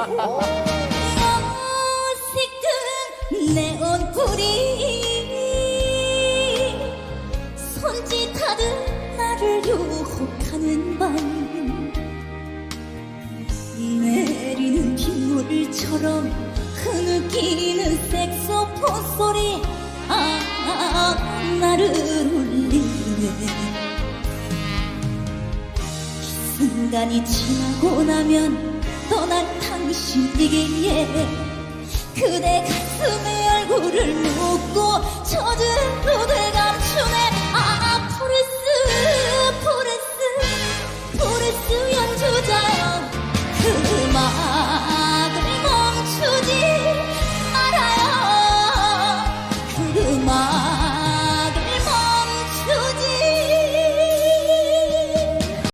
어색한 내 얼굴이 손짓하듯 나를 유혹하는 밤. 내리는 빗물처럼 흐느끼는 색소폰 소리. 아, 아 나를 울리네. 순간이 지나고 나면 떠날 당 신비기에 그대 가슴에 얼굴을 묻고 젖은 무대 감추네 아 포레스 포레스 포레스야